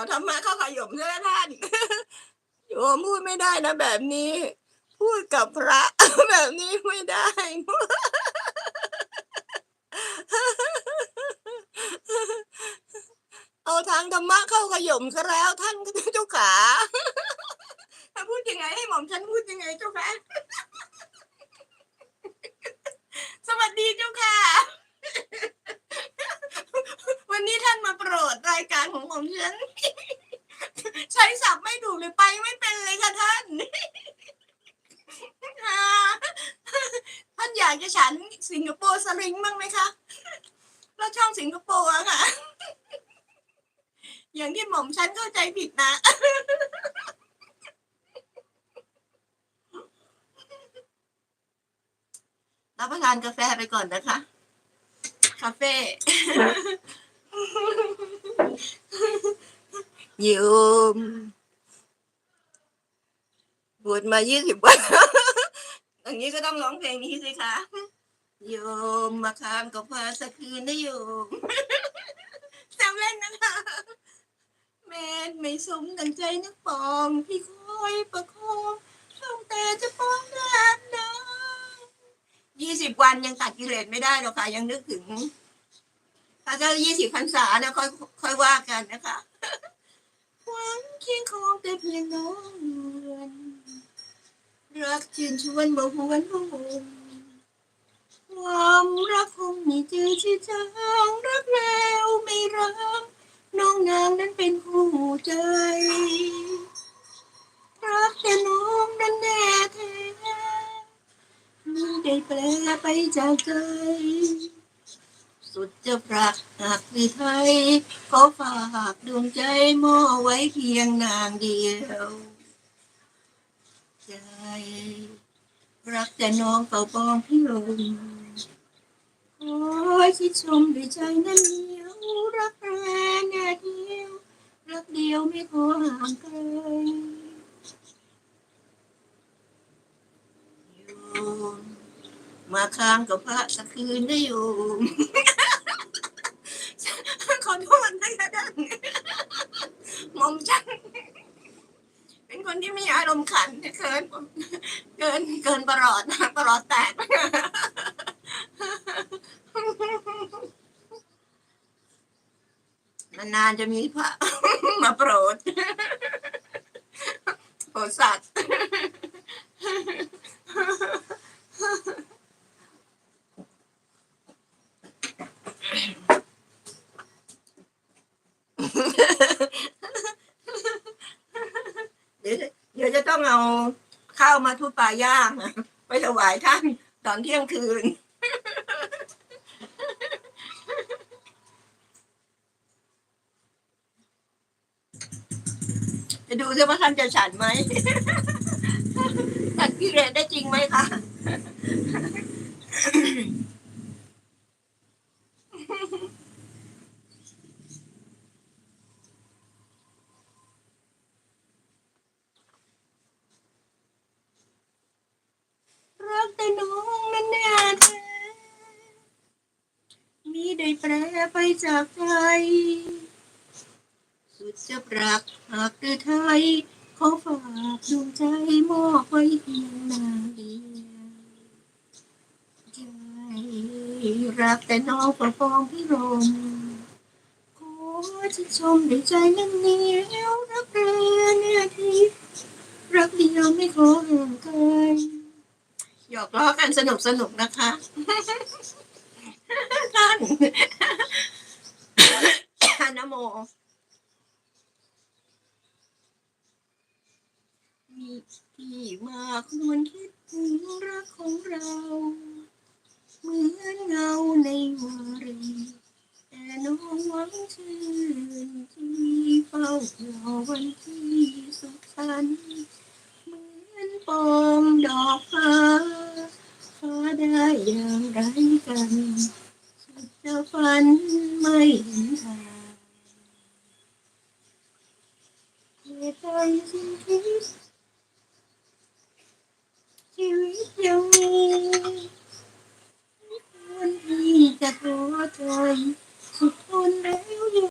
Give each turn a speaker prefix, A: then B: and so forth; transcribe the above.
A: เอาธรรมะเข้าขยมใช่ไหมท่านโยมพูดไม่ได้นะแบบนี้ พูดกับพระแบบนี้ไม่ได้ เอาทางธรรมะเข้าขยมซะแล้ว ท่านเจ้าขาถ้าพูดยังไงให้หม่อมฉันพูดยังไงเจ้าคะสวัสดีเจ้าค่ะ วันนี้ท่านมาโปรดรายการของหม่อมฉัน ใช้ศัพท์ไม่ถูกเลยไปไม่เป็นเลยค่ะท่านท่านอยากจะฉันสิงคโปร์สลิงบ้างไหมคะแล้วช่องสิงคโปร์อะค่ะ อย่างที่หม่อมฉันเข้าใจผิดนะรับประทานกาแฟไปก่อนนะคะ คาเฟ่ โยมบวชมายี่สิบวันอย่างนี้ก็ต้องร้องเพลงนี้สิคะโยมมาค้างกับพาสักคืนนะโยมแซเล่นนะคะแม่ไม่สมดังใจนักปอง พี่คอยประคองต้องแต่จะป้องกันน้ยี่สิบวันยังตัดกิเลสไม่ได้หรอกค่ะยังนึกถึงถ้าจะยี่สิบพรรษานะค่อยค่อยว่ากันนะคะ หวังเคียงคองแต่เพียงน้องเรือนรักชื่นชวนบ่หวนบ่หวนความรักคงมีเจอชื่อจางรักแล้วไม่รักน้องนางนั้นเป็นคู่ใจรักแต่น้องนั้นแน่แท้ไม่ได้แปลไปจากใจ สุดจะปรักหักในไทยขอฝากดวงใจมอไว้เพียงนางเดียว ใจ รักแต่น้องเป่าปองพี่ลมขอชิดชมด้วยใจนั้นเหนียว รักแร้แน่เดียว รักเดียวไม่ขอห่างไกลยมมาค้างกับพระสักคืนได้โยม ขอโทษนะคะดังหมอมฉัน เป็นคนที่มีอารมณ์ขันเกิน เกินเกินประหลอดประหลอดแตกนานๆจะมีพระมาโปรดโปรดสัตว์ เดี๋ยวเดี๋ยวจะต้องเอาข้าวมาทุบปลาย่างไปถวายท่านตอนเที่ยงคืน จะดูซิว่าท่านจะฉันไหมตัดกิเลสได้จริงไหมคะ รักแต่น้องนั้นแน่แท้มีได้ แปรไปจากใจ สุดจะปรักหากคือไทยขอฝากดวงใจมอบไว้เพียงนางเดียวใจรักแต่น้องประฟองพี่รมขอชื่นชมด้วยใจนั้นเหนียวรักแร้เนื้อทิพย์รักเดียวไม่ขอห่างไกลหยอกล้อกันสนุกสนุกนะคะ นนะโม มีที่มาควรคิดถึงรักของเรา เหมือนเงาในวารีแต่น้องหวังชื่นที่เฝ้ารอวันที่สุขสันต์เหมือนปองดอกฟ้าฟ้าได้อย่างไรกัน ฝันไม่เห็นทางเหตุใดจึงคิด